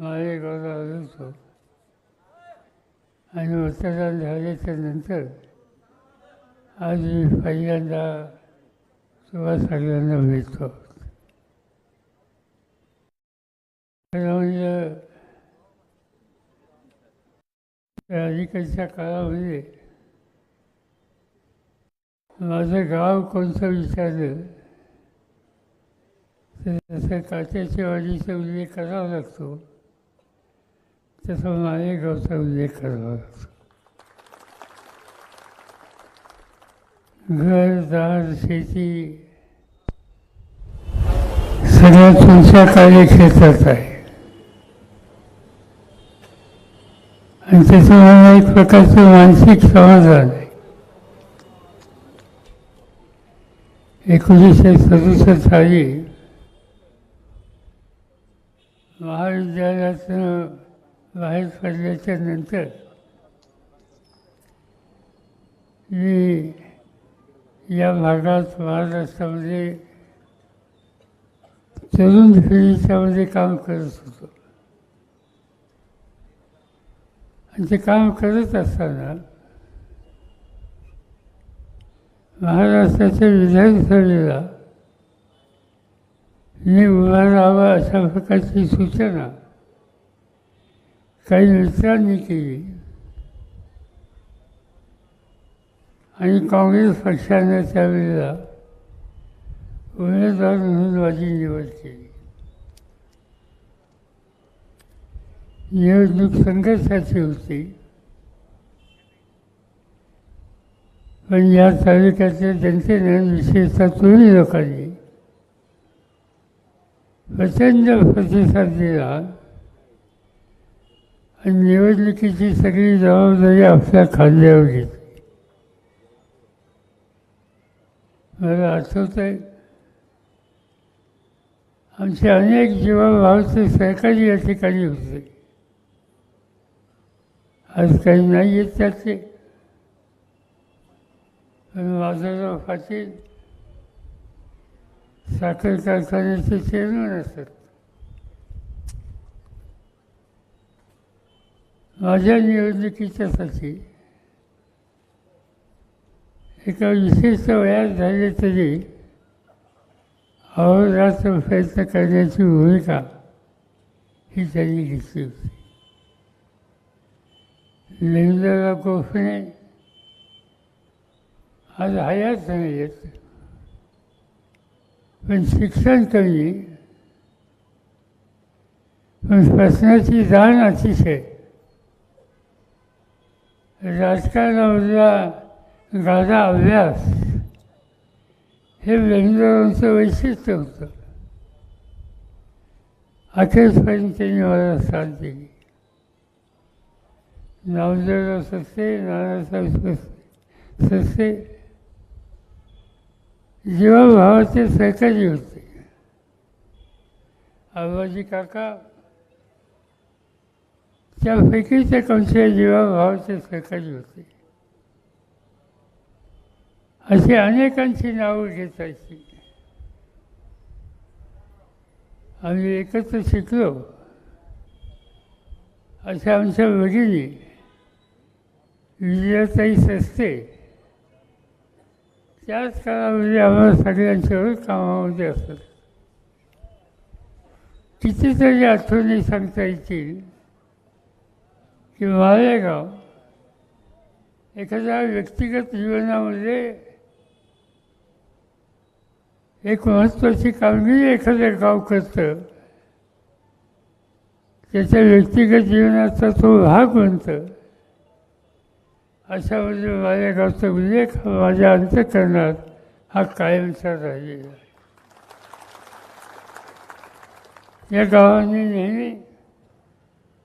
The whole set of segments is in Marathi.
माझे आलो होतो आणि मतदान झाल्याच्यानंतर आज मी पहिल्यांदा सुभाष सगळ्यांना भेटतो. खरं म्हणजे अलीकडच्या काळामध्ये माझं गाव कोणतं विचारलं? तर तसं काचेच्या वाडीचा उल्लेख करावा लागतो. त्याचा मालेगावचा उल्लेख करावा लागतो घर दार शेती सगळ्या तुमच्या कार्यक्षेत्रात आहे. आणि त्याच्यामुळे एक प्रकारचं मानसिक समाधान आहे. एकोणीसशे सदुसष्ट साली महाविद्यालयाचं बाहेर पडल्याच्या नंतर मी या भागात महाराष्ट्रामध्ये तरुण पिढीच्यामध्ये काम करत होतो. आणि ते काम करत असताना महाराष्ट्राच्या विधानसभेला मी उभा राहावा अशा प्रकारची सूचना काही मित्रांनी केली. आणि काँग्रेस पक्षाने त्यावेळेला उमेदवार म्हणून माझी निवड केली. निवडणूक संघर्षाची होती. पण या तालुक्यातल्या जनतेने विशेषतः तरुणी लोकांनी प्रचंड प्रतिसाद दिला. आणि निवडणुकीची सगळी जबाबदारी आपल्या खांद्यावर घेतली. मला आठवत आहे आमचे अनेक जीवाभावाचे सहकारी या ठिकाणी होते. आज काही नाही आहेत त्याचे पण माधवराव पाटील साखर कारखान्याचे चेअरमन असतात. माझ्या निवडणुकीच्यासाठी एका विशिष्ट वयात झाले तरी अहोरात्र प्रयत्न करण्याची भूमिका ही त्यांनी घेतली होती. लिंगराव कोफणे आज हयात नाही येत पण शिक्षण कमी पण प्रश्नाची जाण अतिशय. राजकारणामधला गाधा अभ्यास हे व्यंगरावांचं वैशिष्ट्य होतं. अखेरपर्यंत त्यांनी मला साथ दिली नामदेवराव सस्ते नानासाहेब सस्ते जीवाभावाचे सहकारी होते. आबाजी काका त्यापैकी एक कंसे जीवाभावाचे सहकारी होते. अशी अनेकांची नावं घेतायची. आम्ही एकत्र शिकलो. अशा आमच्या भगिनी विजयाताई सस्ते. त्याच काळामध्ये आम्हाला सगळ्यांच्यावर कामामध्ये असत. कितीतरी आठवणी सांगता येतील. की मालेगाव एखाद्या व्यक्तिगत जीवनामध्ये एक महत्त्वाची कामगिरी एखादं गाव करतं त्याच्या व्यक्तिगत जीवनाचा तो भाग बनतं. म्हणजे माझ्या गावचा उल्लेख माझ्या अंत्यकरणात हा कायमचा राहिलेला आहे. या गावाने नेहमी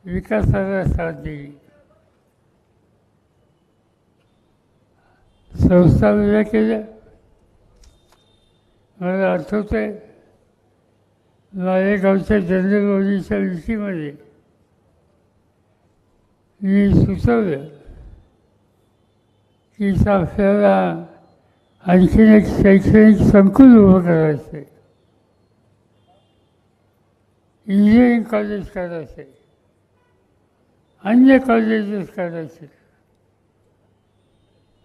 विकासाला साथ दिली संस्था उभ्या केल्या. मला आठवत आहे माझ्या गावच्या जनरल विषीमध्ये मी सुचवलं की आपल्याला आणखीन एक शैक्षणिक संकुल उभं करायचं आहे इंजिनिअरिंग कॉलेज करायचं आहे अन्य कॉलेजेस करायचे.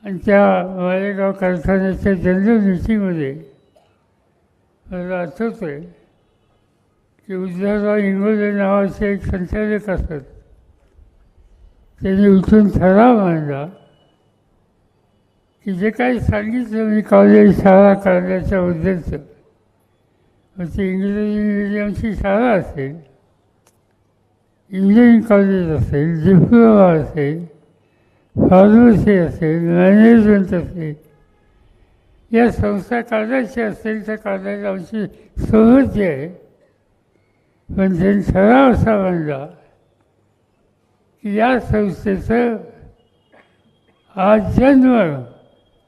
आणि त्या मालेगाव कारखान्याच्या जनरल मीटिंगमध्ये मला आठवतं आहे की उद्धवराव इंगोले नावाचे एक संचालक असत त्यांनी उठून ठराव मांडला की जे काही सांगितलं मी कॉलेज शाळा करण्याच्या उद्देश मग म्हणजे ती इंग्रजी मिडियमची शाळा असेल इंजिनिअरिंग कॉलेज असेल डिप्लोमा असेल फार्मसी असेल मॅनेजमेंट असेल या संस्था काढायची असेल तर काढायला आमची सहमती आहे पण त्यांनी ठराव असा मांडला की या संस्थेचं आज जन्म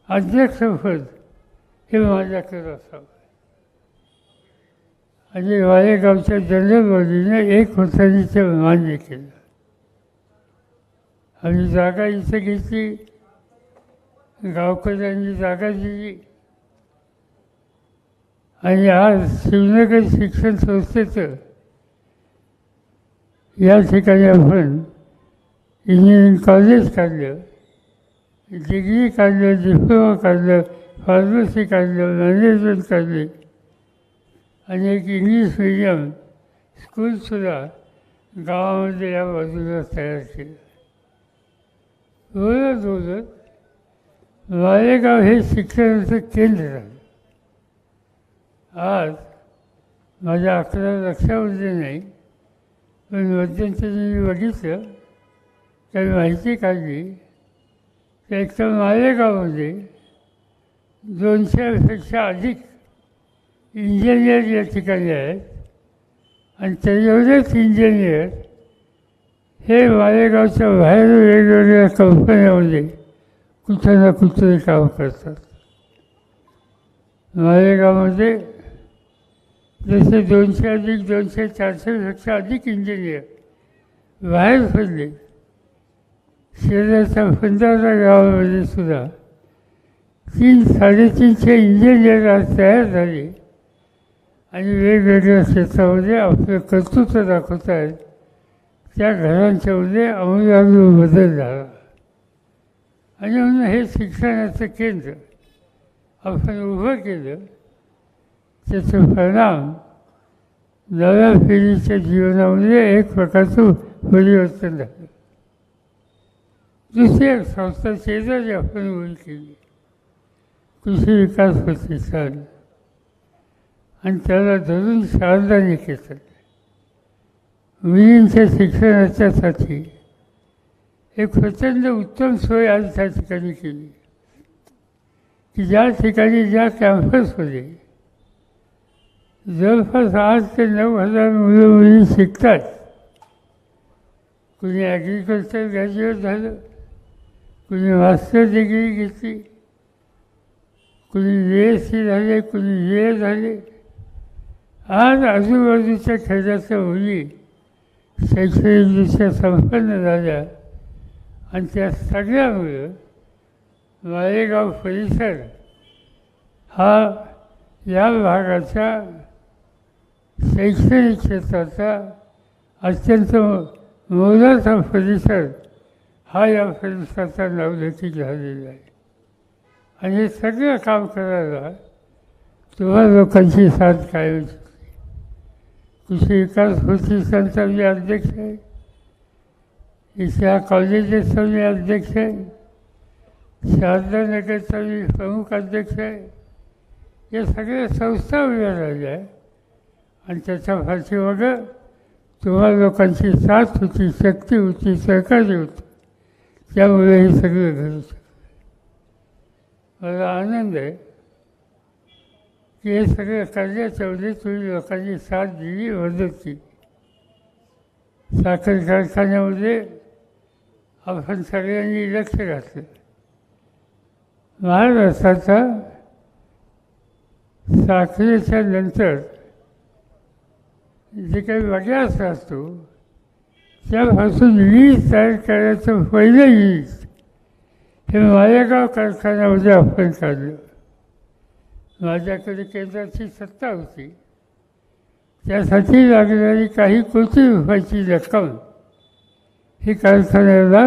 अध्यक्षपद हे माझ्याकडे असावं आणि वालेगावच्या जनरल एक होतानी मान्य केलं आणि जागा इथं घेतली. गावकऱ्यांनी जागा दिली. आणि आज शिवनगर शिक्षण संस्थेचं या ठिकाणी आपण इंजिनिअरिंग कॉलेज काढलं. डिग्री काढलं डिप्लोमा काढलं फार्मसी काढलं मॅनेजमेंट काढले. आणि एक इंग्लिश मिडियम स्कूलसुद्धा गावामध्ये या बाजूला तयार केलं. बोलत बोलत मालेगाव हे शिक्षणाचं केंद्र झालं आज माझ्या अकरा लक्षामध्ये नाही पण मध्यंतरी मी बघितलं तर माहिती काढली तर एक तर मालेगावमध्ये दोनशेपेक्षा अधिक इंजिनियर या ठिकाणी आहेत आणि त्याच्यावरच इंजिनियर हे मालेगावच्या बाहेर वेगवेगळ्या कंपन्यामध्ये कुठं ना कुठंही काम करतात. मालेगावमध्ये जसे दोनशे अधिक दोनशे चारशेपेक्षा अधिक इंजिनियर बाहेर पडले. शेजारच्या फंदारा गावामध्ये सुद्धा तीन साडेतीनशे इंजिनियर आज तयार झाले. आणि वेगवेगळ्या क्षेत्रामध्ये आपलं कर्तृत्व दाखवत आहेत त्या घरांच्यामध्ये अमूलाग्र बदल झाला. आणि म्हणून हे शिक्षणाचं केंद्र आपण उभं केलं त्याचं परिणाम नव्या पिढीच्या जीवनामध्ये एक प्रकारचं परिवर्तन झालं. दुसरी एक संस्था शेजारी आपण उभी केली कृषी विकास प्रतिष्ठान. आणि त्याला धरून शारदा निकेतन मुलींच्या शिक्षणाच्यासाठी एक प्रचंड उत्तम सोय आज त्या ठिकाणी केली. की ज्या ठिकाणी ज्या कॅम्पसमध्ये जवळपास आठ ते नऊ हजार मुलं मुली शिकतात कुणी ॲग्रिकल्चर ग्रॅज्युएट झालं कुणी मास्टर डिग्री घेतली कुणी बी एस सी झाले कुणी बी ए झाले आज आजूबाजूच्या खेड्याच्या मुली शैक्षणिकदृष्ट्या संपन्न झाल्या आणि त्या सगळ्यामुळं मालेगाव परिसर हा या भागाच्या शैक्षणिक क्षेत्राचा अत्यंत मोलाचा परिसर हा या परिसराचा नवलौकिक झालेला आहे. आणि हे सगळं काम करायला तुम्हा लोकांची साथ कायमची. कृषी विकास प्रतिष्ठानचा मी अध्यक्ष आहे. इथल्या कॉलेजेसचा मी अध्यक्ष आहे. शारदा नगरचा मी प्रमुख अध्यक्ष आहे. या सगळ्या संस्था उभ्या राहिल्या आहे आणि त्याच्या पाठीमागं तुम्हा लोकांची साथ होती शक्ती होती सहकार्य होतं. त्यामुळे हे सगळं घडू शकतं मला आनंद आहे. हे सगळं करण्याच्या वेळी तुम्ही लोकांनी साथ दिली मदत केली साखर कारखान्यामध्ये आपण सगळ्यांनी लक्ष घातलं. महाराष्ट्राचा साखरेच्या नंतर जे काही वगळाच असतो त्यापासून वीज तयार करायचं पहिलं वीज हे मालेगाव कारखान्यामध्ये आपण काढलं. माझ्याकडे केंद्राची सत्ता होती. त्यासाठी लागणारी काही कोटी रुपयाची रक्कम ही कारखान्याला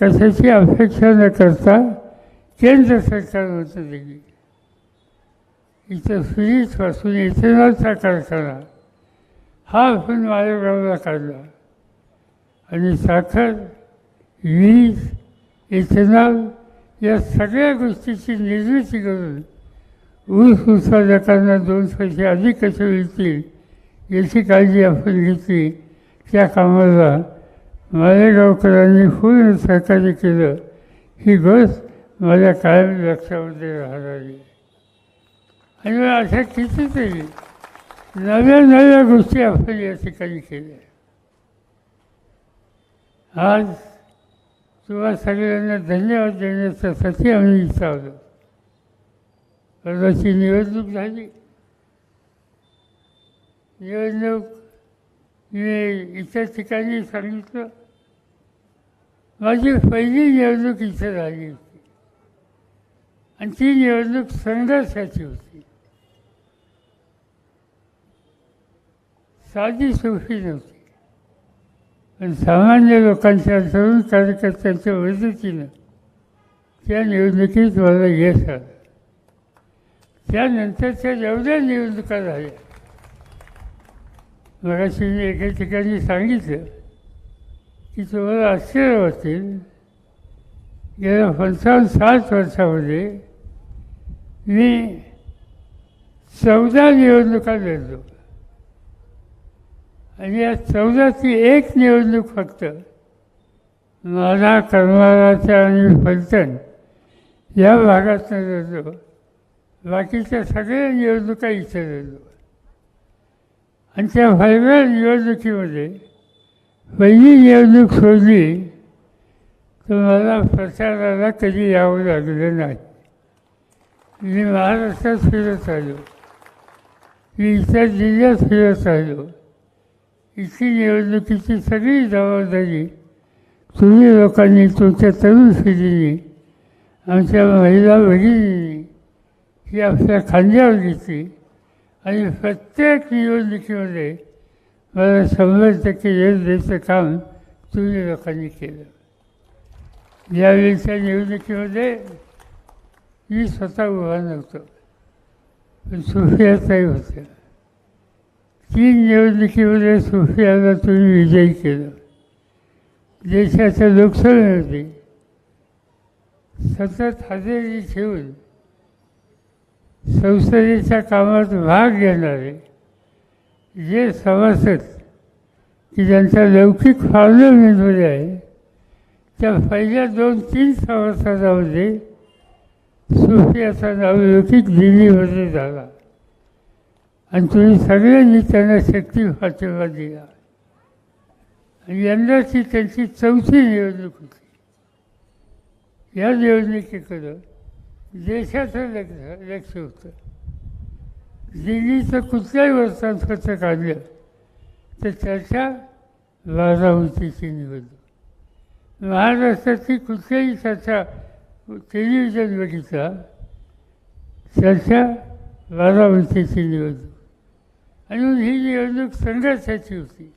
कशाची अपेक्षा न करता केंद्र सरकार होतं दिली. इथं फ्रीजपासून इथेनॉलचा कारखाना हा आपण मालेगावला काढला आणि साखर वीज इथेनॉल या सगळ्या गोष्टीची निर्मिती करून ऊस उत्पादकांना दोन पैसे अधिक कसे मिळतील याची काळजी आपण घेतली. त्या कामाला मालेगावकरांनी पूर्ण सहकार्य केलं. ही गोष्ट माझ्या कायम लक्षामध्ये राहणारी. आणि अशा कितीतरी नव्या नव्या गोष्टी आपण या ठिकाणी केल्या. आज तुम्हा सगळ्यांना धन्यवाद देण्याच्यासाठी आम्ही विचारलं आलो निवडणूक झाली. निवडणूक मी इतर ठिकाणी सांगितलं. माझी पहिली निवडणूक इथं झाली होती. आणि ती निवडणूक संघर्षाची होती. साधी सोपी नव्हती. पण सामान्य लोकांच्या तरुण कार्यकर्त्यांच्या मदतीनं त्या निवडणुकीत मला यश आलं. त्यानंतरच्या एवढ्या निवडणुका झाल्या मराठी मी एका ठिकाणी सांगितलं की तुम्हाला आश्चर्य वाटेल गेल्या पंचावन्न सात वर्षामध्ये मी चौदा निवडणुका लढलो. आणि या चौदाची एक निवडणूक फक्त माझा करमाळाच्या आणि फलटण या भागातनं लढलो. बाकीच्या सगळ्या निवडणुका इथे झालो. आणि त्या पहिल्या निवडणुकीमध्ये पहिली निवडणूक सोडली तर मला प्रचाराला कधी यावं लागलं नाही. मी महाराष्ट्रात फिरत आलो. मी इतर जिल्ह्यात फिरत आलो. इथली निवडणुकीची सगळी जबाबदारी तुम्ही लोकांनी तुमच्या तरुण पिढीने आमच्या महिला भगिनींनी ही आपल्या खांद्यावर घेतली आणि प्रत्येक निवडणुकीमध्ये मला शंभर टक्के यश द्यायचं काम तुम्ही लोकांनी केलं. यावेळीच्या निवडणुकीमध्ये मी स्वतः उभा नव्हतो. पण सुफियाताही होत्या. तीन निवडणुकीमध्ये सुफियाला तुम्ही विजयी केलं. देशाच्या लोकसभेमध्ये सतत हजेरी ठेवून संसदेच्या कामात भाग घेणारे जे सभासद की ज्यांचा लौकिक पार्लमेंटमध्ये आहे त्या पहिल्या दोन तीन सभासदामध्ये सुफियाचा नाव लौकिक दिल्लीमध्ये झाला. आणि तुम्ही सगळ्यांनी त्यांना शक्ती पाठिंबा दिला. आणि यंदाची त्यांची चौथी निवडणूक होती. या निवडणुकीकडं देशाचं लक्ष लक्ष होतं. दिल्लीचं कुठल्याही वर्तमानपत्र काढलं तर चर्चा बारामतीची निवडणूक. महाराष्ट्राची कुठल्याही चर्चा टेलिव्हिजन बघितला चर्चा बारामतीची निवडणूक. आणि ही निवडणूक संघर्षाची होती.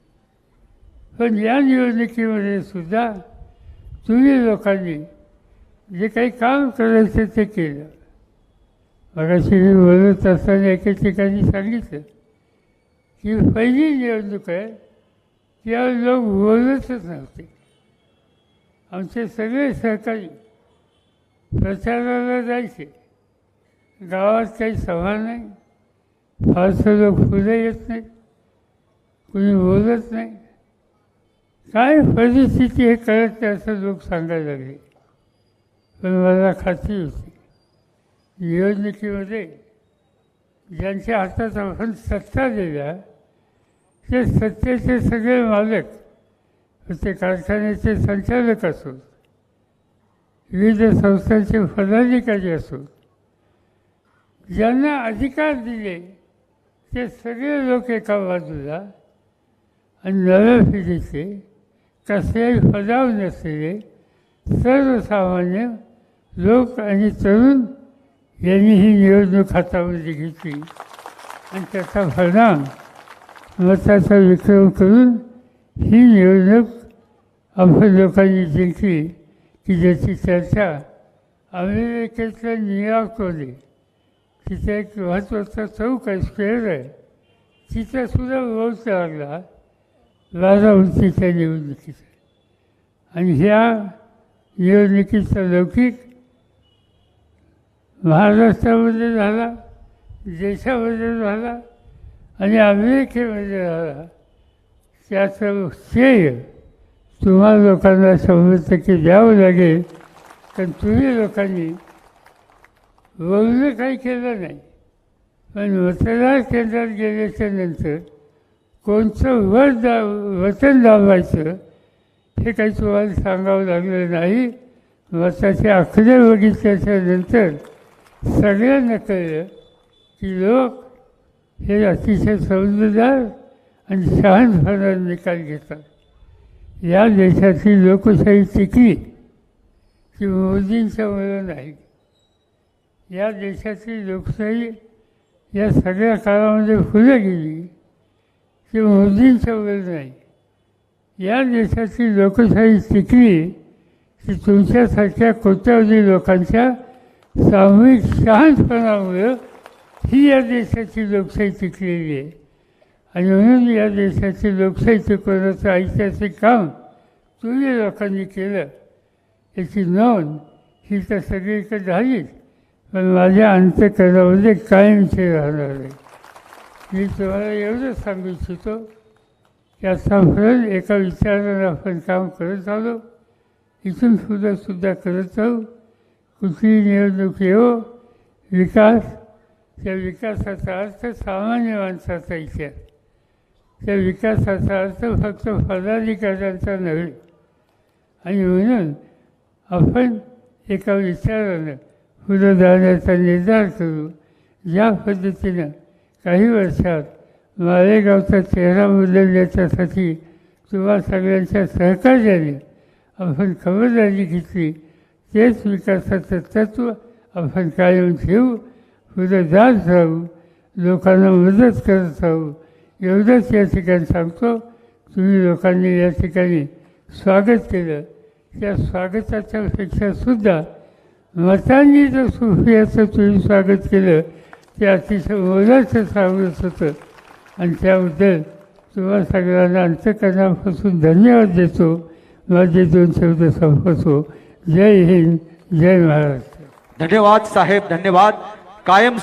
पण या निवडणुकीमध्ये सुद्धा तुम्ही लोकांनी जे काही काम करायचं ते केलं. मगाशी मी बोलत असताना एका ठिकाणी सांगितलं की पहिली निवडणूक आहे त्या लोक बोलतच नव्हते. आमचे सगळे सहकारी प्रचाराला जायचे. गावात काही सभा नाही फारसं लोक पुढे येत नाही कुणी बोलत नाही. काय परिस्थिती हे कळत नाही असं लोक सांगायला लागले. पण मला खात्री होती. निवडणुकीमध्ये ज्यांच्या हातात आपण सत्ता दिल्या ते सत्तेचे सगळे मालक ते कारखान्याचे संचालक असोत विविध संस्थांचे पदाधिकारी असोत ज्यांना अधिकार दिले ते सगळे लोक एका बाजूला आणि नव्या पिढीचे कसल्याही पदावर नसलेले सर्वसामान्य लोक आणि तरुण यांनी ही निवडणूक हातामध्ये घेतली. आणि त्याचा परिणाम मताचा विक्रम करून ही निवडणूक आपण लोकांनी जिंकली की ज्याची चर्चा अमेरिकेतल्या न्यूयॉर्कमध्ये तिथे एक महत्त्वाचा चौक आहे स्क्वेअर आहे. तिथं सुद्धा लागला बारा उंचीच्या निवडणुकीचा आणि ह्या निवडणुकीचा लौकिक महाराष्ट्रामध्ये झाला देशामध्ये झाला आणि अमेरिकेमध्ये झाला. त्याचं श्रेय तुम्हाला लोकांना शंभर टक्के द्यावं लागेल. कारण तुम्ही लोकांनी बोलणं काही केलं नाही. पण मतदार केंद्रात गेल्याच्यानंतर कोणचं वर दा वचन दाबायचं हे काही तुम्हाला सांगावं लागलं नाही. मताचे आकडे बघितल्याच्या नंतर सगळ्यांना कळलं की लोक हे अतिशय समजदार आणि शहाणपणाने निकाल घेतात. या देशातली लोकशाही टिकली की मोदींच्यामुळं नाही. या देशातली लोकशाही या सगळ्या काळामध्ये फुलं गेली की मोदींच्यामुळे नाही. या देशातली लोकशाही टिकली की तुमच्यासारख्या कोट्यावधी लोकांच्या सामूहिक शहाणपणामुळं ही या देशाची लोकशाही टिकलेली आहे. आणि म्हणून या देशाची लोकशाही टिकवण्याचं ऐतिहासिक काम तुम्ही लोकांनी केलं. याची नोंद ही तर सगळीकडे झालीच पण माझ्या अंत्यकरणामध्ये कायमचे राहणार आहे. मी तुम्हाला एवढंच सांगू इच्छितो की आतापर्यंत एका विचारानं आपण काम करत आलो इथून सुद्धा सुद्धा करत राहू कुठली निवडणूक येऊ विकास त्या विकासाचा अर्थ सामान्य माणसाचा इतिहास त्या विकासाचा अर्थ फक्त पदाधिकाऱ्यांचा नव्हे. आणि म्हणून आपण एका विचारानं पुढं जाण्याचा निर्धार करू ज्या पद्धतीनं काही वर्षात मालेगावचा चेहरा बदलण्याच्यासाठी किंवा सगळ्यांच्या सहकार्याने आपण खबरदारी घेतली तेच विकासाचं तत्व आपण कायम ठेवू पुढे जात राहू लोकांना मदत करत राहू. एवढंच या ठिकाणी सांगतो. तुम्ही लोकांनी या ठिकाणी स्वागत केलं. त्या स्वागताच्या पेक्षासुद्धा मतांनी जर सुफियाचं तुम्ही स्वागत केलं ते अतिशय मोलाचं स्वागत होतं. आणि त्याबद्दल तुम्हा सगळ्यांना अंतकरणापासून धन्यवाद देतो. माझे दोन शब्द संपवतो. जय हिंद जय महाराष्ट्र धन्यवाद साहेब धन्यवाद. कायम